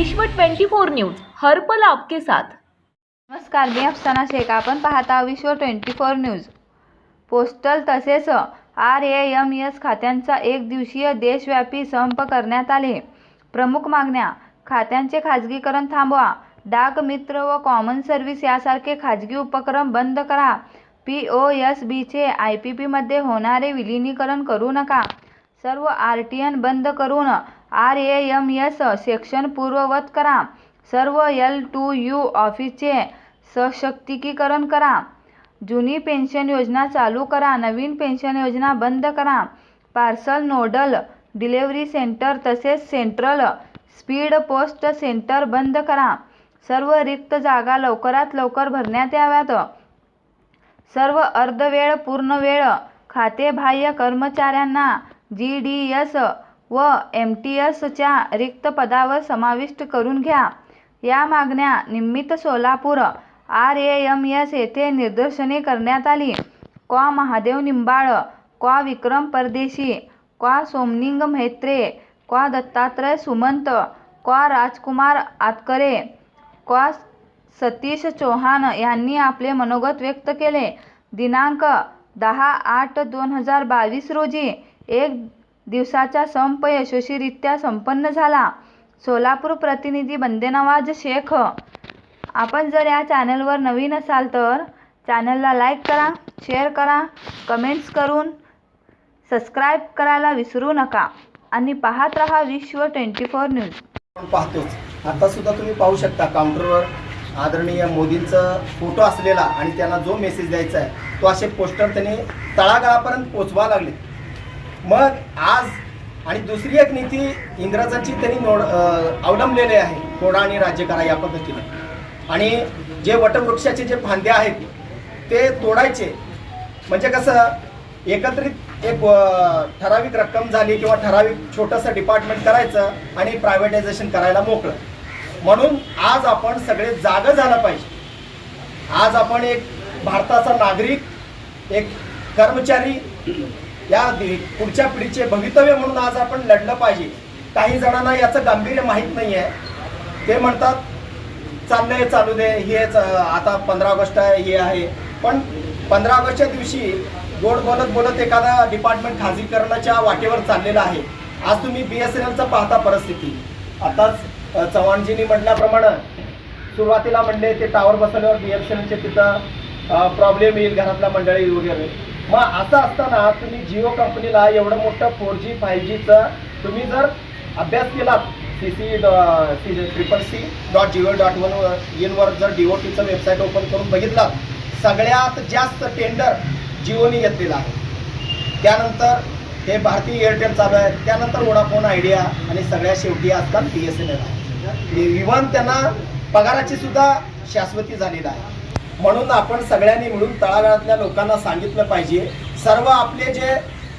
विश्व 24 न्यूज हर्पल आपके साथ. नमस्कार मी अफसाना शेख. आपण पाहता Vishwa twenty four news. Postal तसेच आर ए एम एस खात्यांचा एक दिवसीय देशव्यापी संप करण्यात आले. प्रमुख मागण्या खात्यांचे खाजगीकरण थांबवा. डाक मित्र व कॉमन सर्व्हिस यासारखे खाजगी उपक्रम बंद करा. पी ओ एस बीचे आय पी पीमध्ये होणारे विलिनीकरण करू नका. सर्व आर टी एन बंद करून R A M S section पूर्ववत करा. सर्व एल टू यू ऑफिसचे सशक्तिकीकरण करा. जुनी पेन्शन योजना चालू करा. नवीन पेन्शन योजना बंद करा. पार्सल नोडल डिलेवरी सेंटर तसेच सेंट्रल स्पीड पोस्ट सेंटर बंद करा. सर्व रिक्त जागा लवकरात लवकर भरण्यात याव्यात. सर्व अर्धवेळ पूर्णवेळ खातेबाह्य कर्मचाऱ्यांना जी डी एस व एम टी एसच्या रिक्त पदावर समाविष्ट करून घ्या. या मागण्या निमित्त Solapur R A M S येथे निदर्शने करण्यात आली. कॉ महादेव निंबाळ कॉ विक्रम परदेशी कॉ सोमनिंग म्हेत्रे कॉ दत्तात्रय सुमंत कॉ राजकुमार आतकरे कॉ सतीश चौहान यांनी आपले मनोगत व्यक्त केले. दिनांक दहा आठ दोन हजार बावीस रोजी एक दिवसाचा संप यशस्वीरित्या संपन्न झाला. सोलापूर प्रतिनिधी बंदेनवाज शेख. आपण जर या चॅनलवर नवीन असाल तर चॅनलला लाईक करा शेअर करा कमेंट्स करून सबस्क्राईब करायला विसरू नका आणि पाहत रहा विश्व ट्वेंटी फोर न्यूज. पाहतोच. आता सुद्धा तुम्ही पाहू शकता काउंटरवर आदरणीय मोदींचा फोटो असलेला आणि त्यांना जो मेसेज द्यायचा आहे तो असे पोस्टर त्यांनी तळागाळापर्यंत पोचवा लागले. मग आज आणि दुसरी एक नीती इंग्रजांची त्यांनी नोड अवलंबलेली आहे कोडा आणि राज्य करा या पद्धतीने. आणि जे वटवृक्षाचे जे फांदे आहेत ते तोडायचे. म्हणजे कसं एकत्रित एक ठराविक रक्कम झाली किंवा ठराविक छोटंसं डिपार्टमेंट करायचं आणि प्रायव्हेटायझेशन करायला मोकळं. म्हणून आज आपण सगळे जागं झालं पाहिजे. आज आपण एक भारताचा नागरिक एक कर्मचारी या पुढच्या पिढीचे भवितव्य म्हणून आज आपण लढलं पाहिजे. काही जणांना याचं गांभीर्य माहीत नाही आहे ते म्हणतात चाललंय चालू दे. हेच आता पंधरा ऑगस्ट आहे हे आहे. पण पंधरा ऑगस्टच्या दिवशी गोड बोलत बोलत एखादा डिपार्टमेंट खाजगीकरणाच्या वाटेवर चाललेला आहे. आज तुम्ही बी एस एन एलचं पाहता परिस्थिती. आताच चव्हाणजींनी म्हटल्याप्रमाणे सुरुवातीला म्हणले ते टावर बसवल्यावर बी एस एन एलचे तिथं प्रॉब्लेम येईल घरातल्या मंडळी वगैरे. मग असं असताना तुम्ही जिओ कंपनीला एवढं मोठं फोर जी फाईव्ह जीचं तुम्ही जर अभ्यास केलात C C C triple C dot Jio dot one इनवर जर डी ओ टीचं वेबसाईट ओपन करून बघितला सगळ्यात जास्त टेंडर जिओनी घेतलेलं आहे. त्यानंतर हे भारतीय एअरटेल चालू आहे त्यानंतर वोडाफोन आयडिया आणि सगळ्या शेवटी आजकाल बी एस एन एल आहे. इव्हन त्यांना पगाराची सुद्धा शाश्वती झालेली आहे. म्हणून आपण सगळ्यांनी मिळून तळागाळातल्या लोकांना सांगितलं पाहिजे. सर्व आपले जे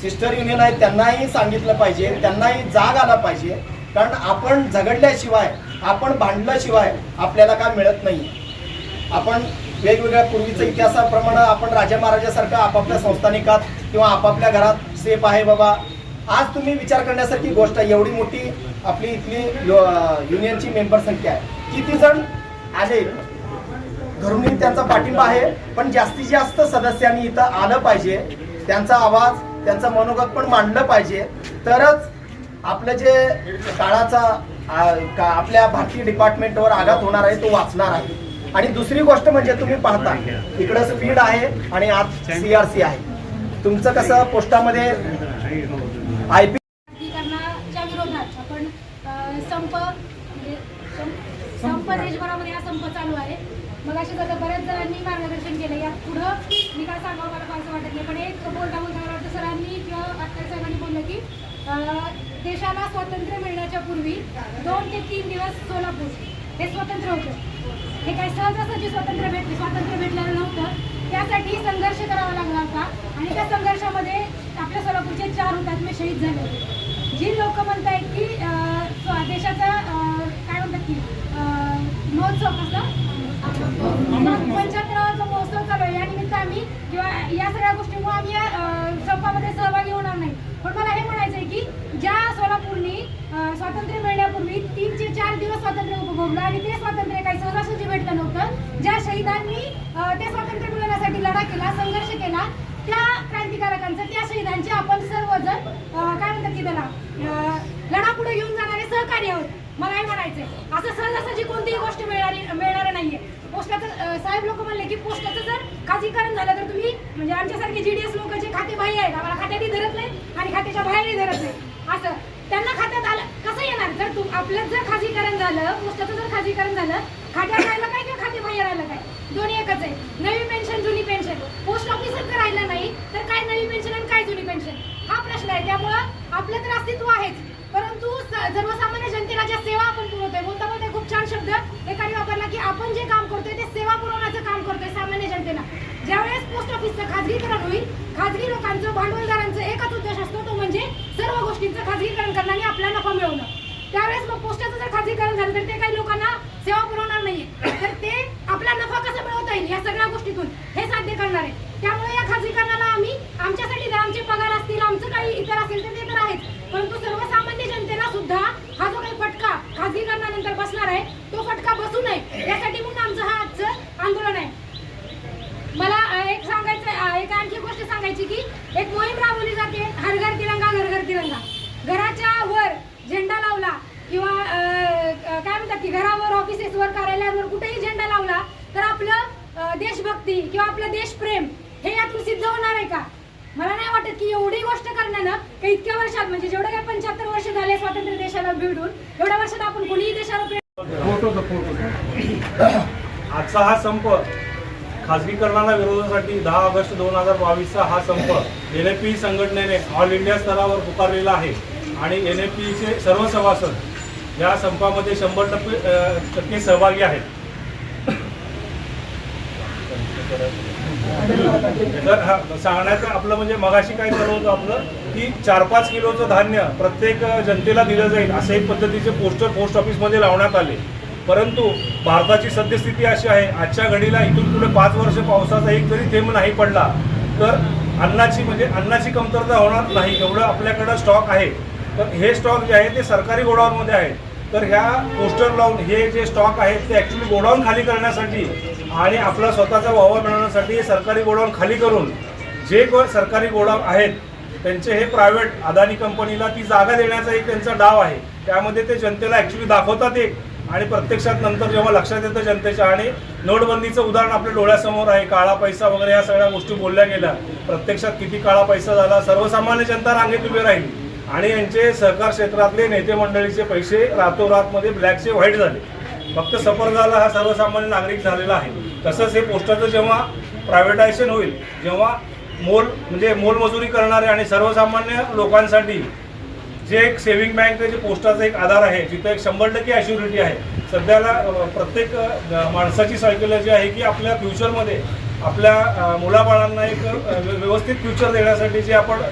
सिस्टर युनियन आहेत त्यांनाही सांगितलं पाहिजे. त्यांनाही जाग आला पाहिजे. कारण आपण झगडल्याशिवाय आपण भांडल्याशिवाय आपल्याला काय मिळत नाही. आपण वेगवेगळ्या पूर्वीच्या इतिहासाप्रमाणे आपण राजा महाराजासारखं आपापल्या संस्थानिकात किंवा आपापल्या घरात सेफ आहे बाबा. आज तुम्ही विचार करण्यासारखी गोष्ट आहे. एवढी मोठी आपली इथली युनियनची मेंबर संख्या आहे. किती जण आले? धरूनही त्यांचा पाठिंबा आहे पण जास्तीत जास्त सदस्यांनी इथं आलं पाहिजे. त्यांचा आवाज त्यांचं मनोगत पण मांडलं पाहिजे. तरच आपलं जे काळाचा का- आपल्या भारतीय डिपार्टमेंटवर आघात होणार आहे तो वाचणार आहे. आणि दुसरी गोष्ट म्हणजे तुम्ही पाहता इकडं स्पीड आहे आणि आत सीआरसी आहे. तुमचं कसं पोस्टामध्ये आय पी विरोधात आपण म्हणजे संप संप देशभरामध्ये हा संप चालू आहे. मग अशी आता बऱ्याच जणांनी मार्गदर्शन केलं. यात पुढं मी काय सांगावं मला फारसं वाटत नाही. पण एक बोलता बोलता मला वाटतं सरांनी किंवा अटकर साहेबांनी बोललं की देशाला स्वातंत्र्य मिळण्याच्या पूर्वी दोन ते तीन दिवस सोलापूर हे स्वतंत्र होतं. हे काय सहजासहजी स्वातंत्र्य भेटले स्वातंत्र्य भेटलेलं नव्हतं. त्यासाठी संघर्ष करावा लागला होता. आणि त्या संघर्षामध्ये आपल्या सोलापूरचे चार हुतात्मे शहीद झाले होते. जी लोक आहेत की देशाचा काय म्हणतात की महोत्सव कसला? पंच्याहत्तरावाचा महोत्सव चालू आहे. या निमित्त आम्ही किंवा या सगळ्या गोष्टीमुळे आम्ही या संपामध्ये सहभागी होणार नाही. पण मला हे म्हणायचं आहे की ज्या सोलापूरनी स्वातंत्र्य मिळण्यापूर्वी तीन ते चार दिवस स्वातंत्र्य उपभोगलं आणि ते स्वातंत्र्य काही सहजासहजी भेटलं नव्हतं. ज्या शहीदांनी ते स्वातंत्र्य मिळवण्यासाठी लढा केला संघर्ष केला त्या क्रांतिकारकांचं त्या शहीदांचे आपण सर्वजण अं, काय म्हणतात की त्याला अं, लढा पुढे घेऊन जाणारे सहकार्य आहोत करायचंय. असं सहजासहजी कोणतीही गोष्ट मिळणारी मिळणार नाहीये. पोस्टाचं साहेब लोक म्हणले की पोस्टाचं जर खाजगीकरण झालं तर तुम्ही म्हणजे आमच्यासारखे जीडीएस लोक जे खाते बाह्य आहेत आम्हाला खात्यातही धरत नाही आणि खात्याच्या बाहेरही धरत नाही. असं. त्यांना खात्यात आलं कसं येणार? जर तू आपलं जर खाजगीकरण झालं पोस्टाचं जर खाजगीकरण झालं खात्यात राहिलं काय किंवा खाते बाहेर राहिलं काय? दोन्ही एकच आहे. नवी पेन्शन जुनी पेन्शन. पोस्ट ऑफिसच जर राहिलं नाही तर काय नवी पेन्शन आणि काय जुनी पेन्शन? आहे. त्यामुळं आपलं तर अस्तित्व आहेच. परंतु सर्वसामान्य जनतेला ज्या सेवा आपण पुरवतोय बोलता बोलता खूप छान शब्द एकाने वापरला की आपण जे काम करतोय ते सेवा पुरवण्याचं काम करतोय सामान्य जनतेला. ज्यावेळेस पोस्ट ऑफिसचं खाजगीकरण होईल खाजगी लोकांचं भांडवलदारांचं एकच उद्देश असतो तो म्हणजे सर्व गोष्टींचं खाजगीकरण करणं आणि आपला नफा मिळवणं. त्यावेळेस मग पोस्टाचं जर खाजगीकरण झालं तर ते काही लोकांना सेवा पुरवणार नाहीये. तर ते आपला नफा कसा मिळवता येईल या सगळ्या गोष्टीतून हे साध्य करणार आहे. त्यामुळे या खाजगीकरणाला आम्ही आमच्यासाठी आमचे पगार असतील आमचं काही इतर असेल तर ते तर आहेच परंतु सर्वसामान्य जनतेला सुद्धा हा जो काही फटका खासगीकरणानंतर बसणार आहे तो फटका बसू नये. यासाठी म्हणून आमचं हा आजचं आंदोलन आहे. मला एक सांगायचं एक आणखी गोष्ट सांगायची की एक मोहीम राबवली जाते हर घर तिरंगा घर घर तिरंगा. घराच्या वर झेंडा लावला किंवा काय म्हणतात की घरावर ऑफिसेसवर कार्यालयावर कुठेही झेंडा लावला तर आपलं देशभक्ती किंवा आपलं देशप्रेम हे यातून सिद्ध होणार आहे का? मला की एवढी गोष्ट करण्यानं की इतक्या वर्षात म्हणजे जेवढं काही पंच्याहत्तर वर्ष झाले स्वातंत्र्य देशाला भिडून एवढ्या वर्षात आपण कोणीही देशाला आजचा हा संप खासगीकरणाला विरोधासाठी दहा ऑगस्ट दोन हजार बावीसचा हा संप एन ए पी संघटनेने ऑल इंडिया स्तरावर पुकारलेला आहे. आणि एन ए पीचे सर्व सभासद या संपामध्ये शंभर टक्के टक्के सहभागी आहेत. तर सांगण्याचं आपलं म्हणजे मगाशी काय चालू होतं आपलं की चार पाच किलोचं धान्य प्रत्येक जनतेला दिलं जाईल असे एक पद्धतीचे पोस्टर पोस्ट ऑफिसमध्ये लावण्यात आले. परंतु भारताची सद्यस्थिती अशी आहे आजच्या घडीला इथून पुढे पाच वर्ष पावसाचा एक जरी थेंब नाही पडला तर अन्नाची म्हणजे अन्नाची कमतरता होणार नाही एवढं आपल्याकडं स्टॉक आहे. तर हे स्टॉक जे आहे ते सरकारी गोडाऊनमध्ये आहे. तर ह्या पोस्टर लावून हे जे स्टॉक आहेत ते ॲक्च्युली गोडाऊन खाली करण्यासाठी आणि आपला स्वतःचा वावर मिळवण्यासाठी सरकारी गोडाऊन खाली करून जे को सरकारी गोडाऊन आहेत त्यांचे हे प्रायव्हेट अदानी कंपनीला ती जागा देण्याचा एक त्यांचा डाव आहे. त्यामध्ये ते जनतेला ॲक्च्युली दाखवतात एक. आणि प्रत्यक्षात नंतर जेव्हा लक्षात येतं जनतेच्या आणि नोटबंदीचं उदाहरण आपल्या डोळ्यासमोर आहे काळा पैसा वगैरे या सगळ्या गोष्टी बोलल्या गेल्या. प्रत्यक्षात किती काळा पैसा झाला सर्वसामान्य जनता रांगेत उभी राहील. आणि यांचे सहकार क्षेत्रातले नेते मंडळीचे पैसे रातोरातमध्ये ब्लॅकचे व्हाईट झाले. फक्त सफर झाला हा सर्वसामान्य नागरिक झालेला आहे. तसंच हे पोस्टाचं जेव्हा प्रायव्हेटायझेशन होईल जेव्हा मोल म्हणजे मोलमजुरी करणारे आणि सर्वसामान्य लोकांसाठी जे एक सेव्हिंग बँक जे पोस्टाचा एक आधार आहे जिथं एक शंभर टक्के ॲश्युरिटी आहे. सध्याला प्रत्येक माणसाची माणसाची सायकोलॉजी आहे की आपल्या फ्युचरमध्ये आपल्या मुलाबाळांना एक व्यवस्थित फ्युचर देण्यासाठी जे आपण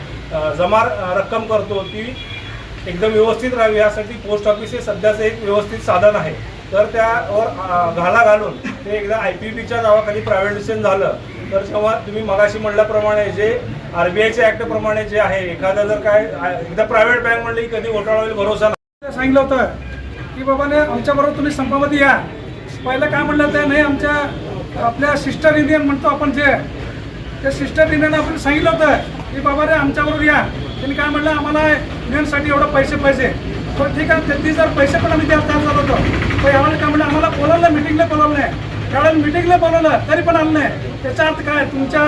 जमा रक्कम करतो ती एकदम व्यवस्थित राहावी यासाठी पोस्ट ऑफिस हे सध्याचं एक व्यवस्थित साधन आहे. तर त्यावर घाला घालून ते एकदा आय पी बीच्या नावाखाली प्रायव्हेटायझेशन झालं. तर जेव्हा तुम्ही मगाशी म्हणल्याप्रमाणे जे आर बी आयच्या ॲक्टप्रमाणे जे आहे एखादा जर काय एकदा प्रायव्हेट बँक म्हणली कधी घोटाळा होईल भरोसा नाही. सांगितलं होतं की बाबाने आमच्याबरोबर तुम्ही संपामध्ये या पहिलं काय म्हणलं ते नाही आमच्या आपल्या सिस्टर इंडियन म्हणतो आपण जे. त्या सिस्टर इंडियन आपण सांगितलं होतं की बाबा रे आमच्याबरोबर या. त्यांनी काय म्हणलं आम्हाला इंडियनसाठी एवढं पैसे पाहिजे पण ठीक आहे त्यांनी जर पैसे पण आम्ही त्यात तयार झालो होतो. पण यावेळेला काय म्हणलं आम्हाला बोलावलं मिटिंगला बोलावलं नाही. त्यावेळेला मिटिंगला बोलावलं तरी पण आलं नाही. त्याचा अर्थ काय? तुमच्या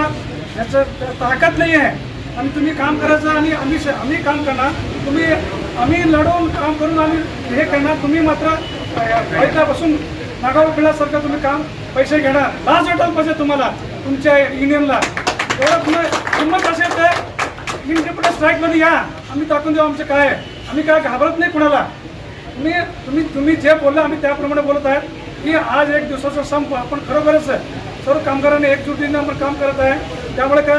याचं ताकद नाही आहे. आणि तुम्ही काम करायचं आणि आम्ही आम्ही काम करणार. तुम्ही आम्ही लढवून काम करून आम्ही हे करणार. तुम्ही मात्र पैशापासून मागावर फिरण्यासारखं तुम्ही काम पैसे घेणार. लाच वाटायला पाहिजे तुम्हाला तुमच्या युनियनला एवढं तुम्ही किंमत असेल तर इंडिपेंडंट स्ट्राईकमध्ये या. आम्ही टाकून देऊ आमचं काय आहे. आम्ही काय घाबरत नाही कुणाला? तुम्ही तुम्ही तुम्ही जे बोलला आम्ही त्याप्रमाणे बोलत आहे की आज एक दिवसाचा संप आपण खरोखरच सर्व कामगारांनी एकजुटीने आपण काम करत आहे. त्यामुळे का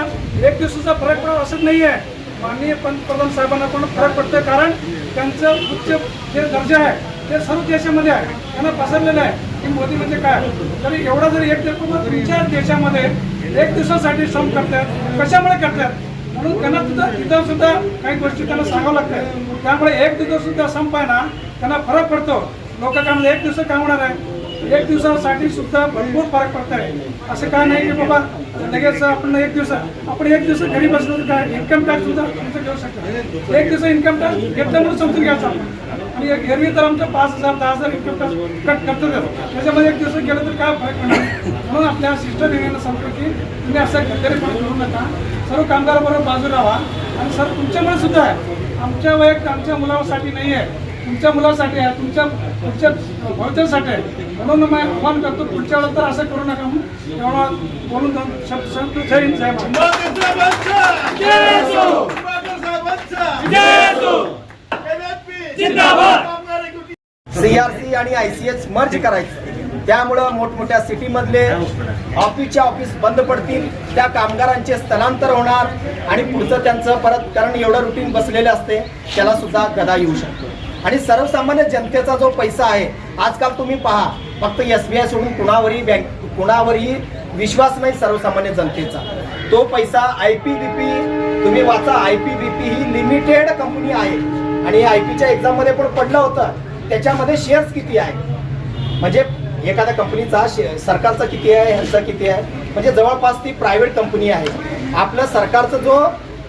एक दिवसाचा फरक पडत असंच नाही आहे माननीय पंतप्रधान साहेबांना पण फरक पडतोय कारण त्यांचं उच्च जे दर्जा आहे ते सर्व देशामध्ये आहे. त्यांना पसरलेलं आहे. की मोदी म्हणजे काय? तरी एवढा जरी एक तुमच्या देशामध्ये एक दिवसासाठी श्रम करतात कशामुळे करतात म्हणून त्यांना सुद्धा तिथं सुद्धा काही गोष्टी त्यांना सांगावं लागतात त्यामुळे एक दिवस सुद्धा संप आहे ना त्यांना फरक पडतो. लोक काय म्हणजे एक दिवस काम होणार आहे? एक दिवसासाठी सुद्धा भरपूर फरक पडत आहे असं काय नाही की बाबा लगेच आपण एक दिवस आपण एक दिवस घरी बसलो तर काय? इन्कम टॅक्स सुद्धा तुमचं घेऊ शकतो. एक दिवस इन्कम टॅक्स घेतलं म्हणून समजून घ्यायचं. आपण आणि एक एरवी तर आमचं पाच हजार दहा हजार इन्कम टॅक्स कट करतो त्याच्यामध्ये एक दिवस गेलं तर काय फरक पडणार? म्हणून आपल्या सिस्टर युनियनला सांगतो की तुम्ही असं गरीब करू नका सर्व कामगाराबरोबर बाजू राहा. आणि सर तुमच्यामुळे सुद्धा आहे. आमच्या वैयक्तिक आमच्या मुलासाठी नाही आहे. तुमच्या मुलासाठी आहे. तुमच्या तुमच्या भविष्यासाठी आहे. म्हणून मी आव्हान करतो पुढच्या वेळेस तर असं करू नका म्हणून. एवढा बोलून शब्द शब्द जय हिंद जय सीआरसी आणि आयसीएच मर्ज करायचं. त्यामुळं मोठमोठ्या सिटीमधले ऑफिसच्या ऑफिस बंद पडतील त्या कामगारांचे स्थलांतर होणार आणि पुढचं त्यांचं परत कारण एवढं रुटीन बसलेलं असते त्याला सुद्धा गदा येऊ शकतो. आणि सर्वसामान्य जनतेचा जो पैसा आहे आजकाल तुम्ही पहा फक्त एस बी आय सोडून कुणावरही बँक कुणावरही विश्वास नाही सर्वसामान्य जनतेचा. तो पैसा आय पी बी पी तुम्ही वाचा आय पी बी पी ही लिमिटेड कंपनी आहे. आणि आय पीच्या एक्झाममध्ये पण पडलं होतं त्याच्यामध्ये शेअर्स किती आहे म्हणजे एखाद्या कंपनीचा सरकारचा किती आहे ह्यांचा किती आहे? म्हणजे जवळपास ती प्रायव्हेट कंपनी आहे. आपलं सरकारचं जो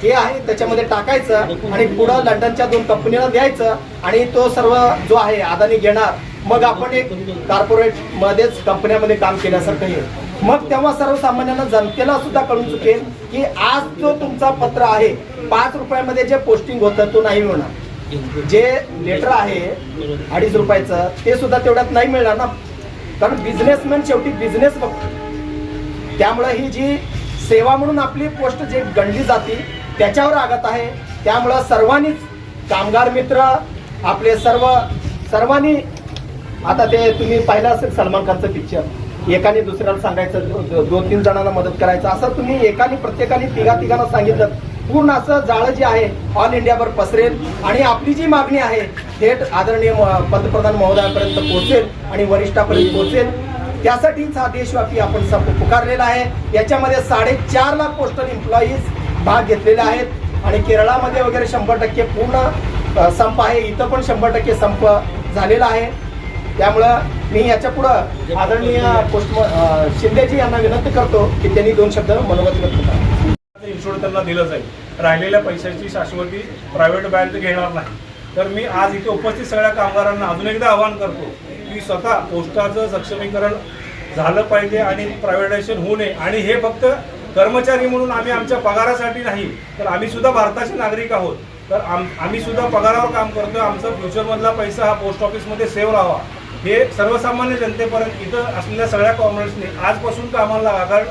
हे आहे त्याच्यामध्ये टाकायचं आणि पुढं लंडनच्या दोन कंपनीला द्यायचं आणि तो सर्व जो आहे अदानी घेणार. मग आपण एक कॉर्पोरेट मध्येच कंपन्यामध्ये काम केल्यासारखं येईल मग तेव्हा सर्वसामान्यांना जनतेला सुद्धा कळून चुकेल की आज जो तुमचा पत्र आहे पाच रुपयामध्ये जे पोस्टिंग होतं तो नाही मिळणार. जे लेटर आहे अडीच रुपयाचं ते सुद्धा तेवढ्यात नाही मिळणार ना. कारण बिझनेसमॅन शेवटी बिझनेस बघतो त्यामुळे ही जी सेवा म्हणून आपली पोस्ट जे गणली जाते त्याच्यावर आगत आहे. त्यामुळं सर्वांनीच कामगार मित्र आपले सर्व सर्वांनी आता ते तुम्ही पाहिलं असेल सलमान खानचं पिक्चर एकाने दुसऱ्याला सांगायचं दोन तीन जणांना मदत करायचं. असं तुम्ही एकाने प्रत्येकाने तिघा तिघांना सांगितलं. पूर्ण असं जाळं जे आहे ऑल इंडियावर पसरेल. आणि आपली जी मागणी आहे थेट आदरणीय म- पंतप्रधान महोदयापर्यंत पोहोचेल आणि वरिष्ठापर्यंत पोहोचेल. त्यासाठीच हा देशव्यापी आपण संप पुकारलेला आहे. याच्यामध्ये साडेचार लाख पोस्टल एम्प्लॉईज भाग घेतलेले आहेत. आणि केरळामध्ये वगैरे शंभर टक्के पूर्ण संप आहे. इथं पण शंभर टक्के संप झालेला आहे. त्यामुळं मी याच्या पुढं आदरणीय पोस्ट शिंदेजी यांना विनंती करतो की त्यांनी दोन शब्द मनोगत व्यक्त करा. इन्शुरन्स त्यांना दिलं जाईल. राहिलेल्या पैशाची शाश्वती प्रायव्हेट बँक घेणार नाही. तर मी आज इथे उपस्थित सगळ्या कामगारांना अजून एकदा आवाहन करतो की स्वतः पोस्टाचं सक्षमीकरण झालं पाहिजे आणि प्रायव्हेटायझेशन होऊ नये. आणि हे फक्त कर्मचारी म्हणून आम्ही आमच्या पगारासाठी नाही तर आम्ही सुद्धा भारताचे नागरिक आहोत. तर आम आम्ही सुद्धा पगारावर काम करतोय. आमचा फ्युचरमधला पैसा हा पोस्ट ऑफिसमध्ये सेव्ह राहावा. हे सर्वसामान्य जनतेपर्यंत इथं असलेल्या सगळ्या कॉमर्सने आजपासून कामाला लागा कारण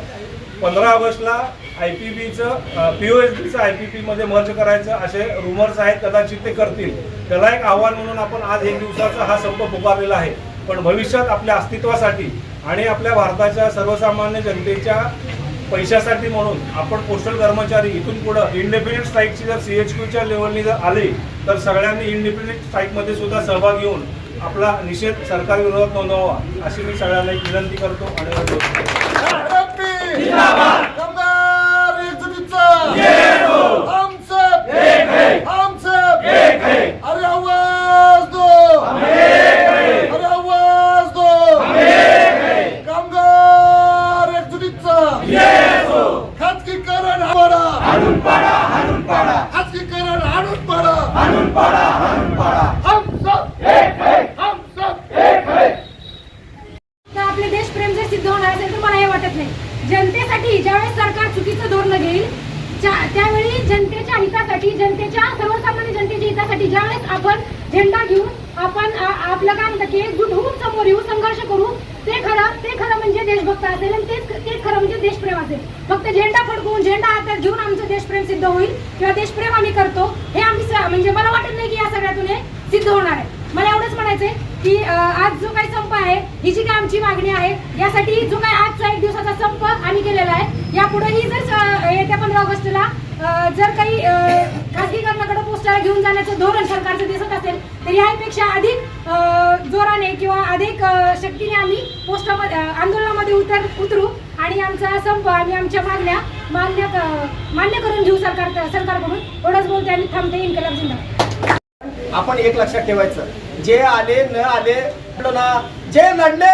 पंधरा ऑगस्टला आय पी बीचं पी ओ एस बीचं आय पी पीमध्ये मर्ज करायचं असे रुमर्स आहेत कदाचित ते करतील. त्याला एक आव्हान म्हणून आपण आज एक दिवसाचा हा संप पुकारलेला आहे. पण भविष्यात आपल्या अस्तित्वासाठी आणि आपल्या भारताच्या सर्वसामान्य जनतेच्या पैशासाठी म्हणून आपण पोस्टल कर्मचारी इथून पुढं इंडिपेंडेंट स्ट्राईकची जर सी एच क्यूच्या लेवलनी जर आले तर सगळ्यांनी इंडिपेंडेंट स्ट्राईकमध्ये सुद्धा सहभाग घेऊन आपला निषेध सरकार विरोधात नोंदवावा अशी मी सगळ्यांना एक विनंती करतो आणि oh की आज जो काही संप आहे ही जी काही आमची मागणी आहे यासाठी जो काही आजचा एक दिवसाचा संप आम्ही केलेला आहे यापुढेही जर येत्या पंधरा ऑगस्टला जर काही खासगीकरणाकडे पोस्टाला घेऊन जाण्याचं धोरण सरकारचं दिसत असेल तर यापेक्षा अधिक जोराने किंवा अधिक शक्तीने आम्ही पोस्टामध्ये आंदोलनामध्ये उतर उतरू आणि आमचा संप आम्ही आमच्या मागण्या मान्य मान्य करून घेऊ सरकार सरकारकडून. एवढंच बोलते आणि थांबते इन्कलाब जिंदाबाद आपण एक लक्षात ठेवायचं. जे आले न आले ना. जे लढले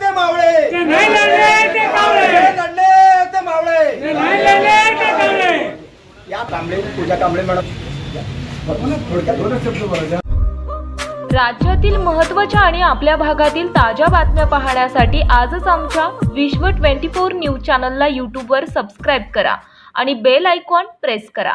ते मावळे. जे लढले ते मावळे. या कांबळे पूजा कांबळे मॅडम थोडक्यात दोनच शब्द बोलायचे. राज्यातील महत्त्वाच्या आणि आपल्या भागातील ताज्या बातम्या पाहण्यासाठी आजच आमच्या विश्व ट्वेंटी फोर न्यूज चॅनलला यूट्यूबवर सबस्क्राईब करा आणि बेल आयकॉन प्रेस करा.